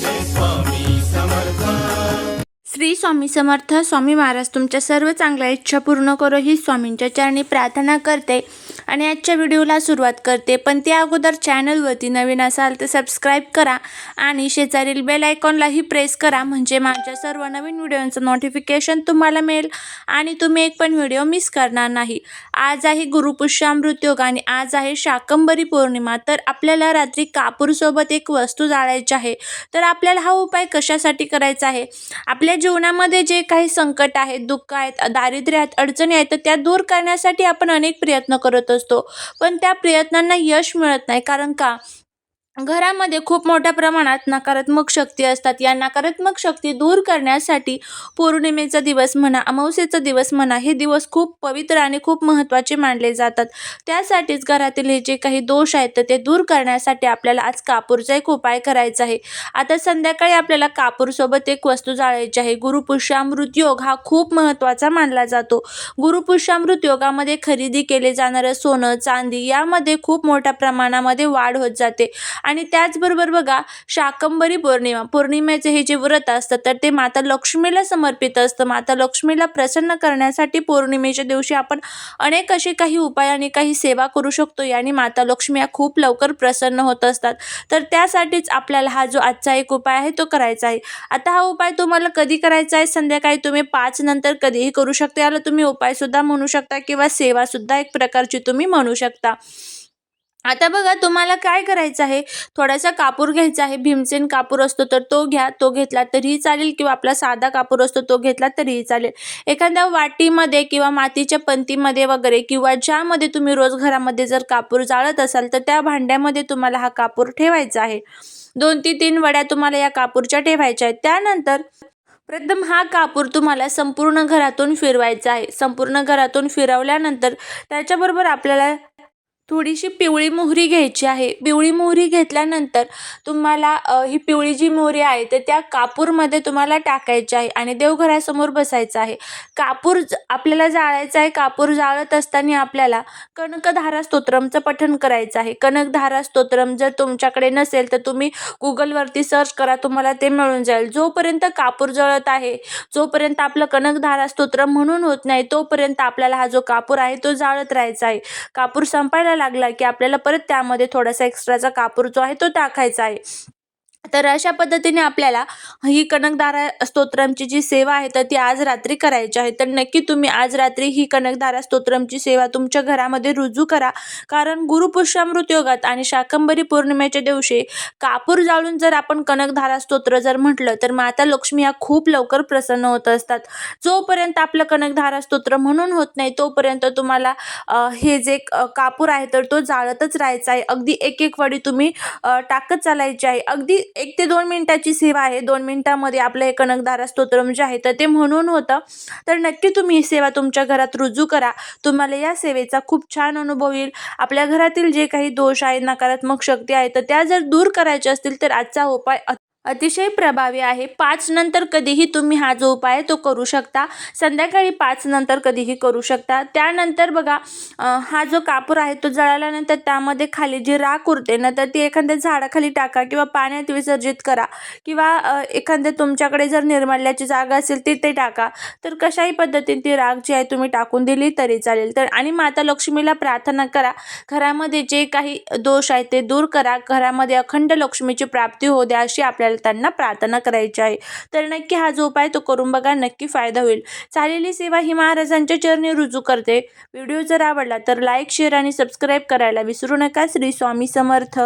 this one. Shri Swami Samarth Swami Maharaj तुमच्या सर्व चांगल्या इच्छा पूर्ण करो ही स्वामींच्या चरणी प्रार्थना करते आणि आजच्या व्हिडिओला सुरुवात करते. पण त्या अगोदर चॅनलवरती नवीन असाल तर सबस्क्राईब करा आणि शेजारील बेल आयकॉनलाही प्रेस करा म्हणजे माझ्या सर्व नवीन व्हिडिओचं नोटिफिकेशन तुम्हाला मिळेल आणि तुम्ही एक पण व्हिडिओ मिस करणार नाही. आज आहे गुरुपुष्यामृत योग आणि आज आहे शाकंबरी पौर्णिमा तर आपल्याला रात्री कापूरसोबत एक वस्तू जाळायची आहे. तर आपल्याला हा उपाय कशासाठी करायचा आहे? आपल्या जीवनामध्ये जे काही संकट आहेत दुःख आहेत दारिद्र्य आहेत अडचणी आहेत तर त्या दूर करण्यासाठी आपण अनेक प्रयत्न करत असतो. पण त्या प्रयत्नांना यश मिळत नाही. कारण का? घरामध्ये खूप मोठ्या प्रमाणात नकारात्मक शक्ती असतात. या नकारात्मक शक्ती दूर करण्यासाठी पौर्णिमेचा दिवस म्हणा अमावस्येचा दिवस म्हणा हे दिवस खूप पवित्र आणि खूप महत्त्वाचे मानले जातात. त्यासाठीच घरातील हे जे काही दोष आहेत तर ते दूर करण्यासाठी आपल्याला आज कापूरचा एक उपाय करायचा आहे. आता संध्याकाळी आपल्याला कापूरसोबत एक वस्तू जाळायची आहे. गुरुपुष्यामृत योग हा खूप महत्त्वाचा मानला जातो. गुरुपुष्यामृत योगामध्ये खरेदी केले जाणारं सोनं चांदी यामध्ये खूप मोठ्या प्रमाणामध्ये वाढ होत जाते. आणि त्याचबरोबर बघा शाकंबरी पौर्णिमा पौर्णिमेचे हे जे व्रत असतं तर ते माता लक्ष्मीला समर्पित असतं. माता लक्ष्मीला प्रसन्न करण्यासाठी पौर्णिमेच्या दिवशी आपण अनेक असे काही उपाय आणि काही सेवा करू शकतो. आणि माता लक्ष्मी या खूप लवकर प्रसन्न होत असतात. तर त्यासाठीच आपल्याला हा जो आजचा एक उपाय आहे तो करायचा आहे. आता हा उपाय तुम्हाला कधी करायचा आहे? संध्याकाळी तुम्ही पाच नंतर कधीही करू शकता. याला तुम्ही उपायसुद्धा म्हणू शकता किंवा सेवासुद्धा एक प्रकारची तुम्ही म्हणू शकता. आता बघा तुम्हाला काय करायचं आहे? थोडासा कापूर घ्यायचा आहे. भीमसेन कापूर असतो तर तो घ्या तो घेतला तरीही चालेल किंवा आपला साधा कापूर असतो तो घेतला तरीही चालेल. एखाद्या वाटीमध्ये किंवा मातीच्या पंतीमध्ये वगैरे किंवा ज्यामध्ये तुम्ही रोज घरामध्ये जर कापूर जाळत असाल तर त्या भांड्यामध्ये तुम्हाला हा कापूर ठेवायचा आहे. दोन ते तीन वड्या तुम्हाला या कापूरच्या ठेवायच्या आहेत. त्यानंतर प्रथम हा कापूर तुम्हाला संपूर्ण घरातून फिरवायचा आहे. संपूर्ण घरातून फिरवल्यानंतर त्याच्याबरोबर आपल्याला थोडीशी पिवळी मोहरी घ्यायची आहे. पिवळी मोहरी घेतल्यानंतर तुम्हाला ही पिवळी जी मोहरी आहे तर त्या कापूरमध्ये तुम्हाला टाकायची आहे आणि देवघरासमोर बसायचं आहे. कापूर आपल्याला जाळायचं आहे. कापूर जाळत असताना आपल्याला कनकधारा स्तोत्रमचं पठण करायचं आहे. कनकधारा स्तोत्रम जर तुमच्याकडे नसेल तर तुम्ही गुगलवरती सर्च करा तुम्हाला ते मिळून जाईल. जोपर्यंत कापूर जळत आहे जोपर्यंत आपलं कनकधारा स्तोत्रम म्हणून होत नाही तोपर्यंत आपल्याला हा जो कापूर आहे तो जाळत राहायचा आहे. कापूर संपायला लागला की आपल्याला परत त्यामध्ये थोडासा एक्स्ट्राचा कापूर जो आहे तो टाकायचा आहे. तर अशा पद्धतीने आपल्याला ही कनकधारा स्तोत्रमची जी सेवा आहे तर ती आज रात्री करायची आहे. तर नक्की तुम्ही आज रात्री ही कनकधारा स्तोत्रमची सेवा तुमच्या घरामध्ये रुजू करा. कारण गुरुपुष्यामृत योगात आणि शाकंबरी पौर्णिमेच्या दिवशी कापूर जाळून जर आपण कनकधारा स्तोत्र जर म्हटलं तर माता लक्ष्मी या खूप लवकर प्रसन्न होत असतात. जोपर्यंत आपलं कनकधारा स्तोत्र म्हणून होत नाही तोपर्यंत तुम्हाला हे जे कापूर आहे तर तो जाळतच राहायचा आहे. अगदी एक एक वडी तुम्ही टाकत चालायची आहे. अगदी एक ते दोन मिनिटाची सेवा आहे. दोन मिनिटामध्ये आपलं हे कनकधारा स्तोत्रम जे आहे तर ते म्हणून होतं. तर नक्की तुम्ही ही सेवा तुमच्या घरात रुजू करा. तुम्हाला या सेवेचा खूप छान अनुभव येईल. आपल्या घरातील जे काही दोष आहे नकारात्मक शक्ती आहे तर त्या जर दूर करायच्या असतील तर आजचा उपाय अतिशय प्रभावी आहे. पाच नंतर कधीही तुम्ही हा जो उपाय आहे तो करू शकता. संध्याकाळी पाच नंतर कधीही करू शकता. त्यानंतर बघा हा जो कापूर आहे तो जळाल्यानंतर त्यामध्ये खाली जी राख उरते ना तर ती एखाद्या झाडाखाली टाका किंवा पाण्यात विसर्जित करा किंवा एखाद्या तुमच्याकडे जर निर्माल्याची जागा असेल तिथे टाका. तर कशाही पद्धतीने ती राख जी आहे तुम्ही टाकून दिली तरी चालेल. तर आणि माता लक्ष्मीला प्रार्थना करा. घरामध्ये जे काही दोष आहेत ते दूर करा. घरामध्ये अखंड लक्ष्मीची प्राप्ती होऊ द्या अशी आपल्याला त्यांना प्रार्थना करायची आहे. तर नक्की हा जो उपाय तो करून बघा नक्की फायदा होईल. चालेली सेवा ही महाराजांच्या चरणी रुजू करते. व्हिडिओ जर आवडला तर लाईक शेअर आणि सबस्क्राईब करायला विसरू नका. श्री स्वामी समर्थ.